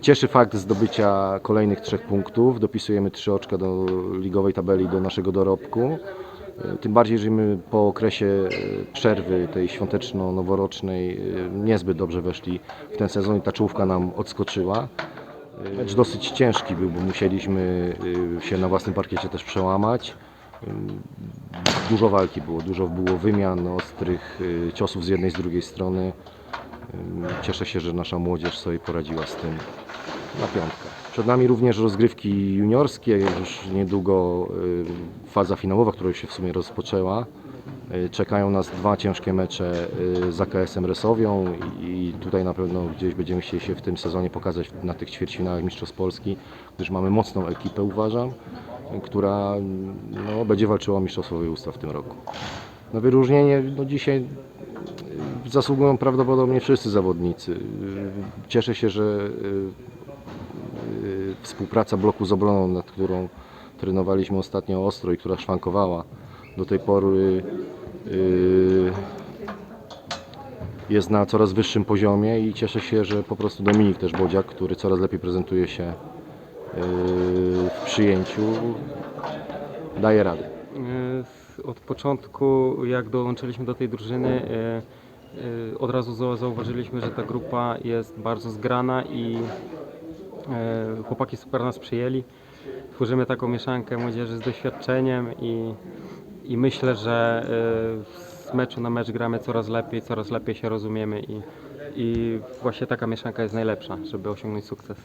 Cieszy fakt zdobycia kolejnych trzech punktów. Dopisujemy trzy oczka do ligowej tabeli do naszego dorobku. Y, Tym bardziej, że my po okresie y, przerwy tej świąteczno-noworocznej y, niezbyt dobrze weszli w ten sezon i ta czołówka nam odskoczyła. Mecz dosyć ciężki był, bo musieliśmy się na własnym parkiecie też przełamać. Dużo walki było, dużo było wymian, ostrych ciosów z jednej, z drugiej strony. Ym, Cieszę się, że nasza młodzież sobie poradziła z tym na piątkę. Przed nami również rozgrywki juniorskie, już niedługo y, faza finałowa, która już się w sumie rozpoczęła. Y, Czekają nas dwa ciężkie mecze z AKS-em Resowią i tutaj na pewno gdzieś będziemy chcieli się w tym sezonie pokazać na tych ćwierćfinałach Mistrzostw Polski, gdyż mamy mocną ekipę uważam, która no, będzie walczyła o Mistrzostwo Województwa w tym roku. Na wyróżnienie no, dzisiaj zasługują prawdopodobnie wszyscy zawodnicy. Cieszę się, że y, y, współpraca bloku z obroną, nad którą trenowaliśmy ostatnio ostro i która szwankowała do tej pory y, jest na coraz wyższym poziomie i cieszę się, że po prostu Dominik też Bodziak, który coraz lepiej prezentuje się w przyjęciu, daje radę. E, Od początku, jak dołączyliśmy do tej drużyny, e, e, od razu zau- zauważyliśmy, że ta grupa jest bardzo zgrana i e, chłopaki super nas przyjęli. Tworzymy taką mieszankę młodzieży z doświadczeniem i, i myślę, że e, z meczu na mecz gramy coraz lepiej, coraz lepiej się rozumiemy i, i właśnie taka mieszanka jest najlepsza, żeby osiągnąć sukces.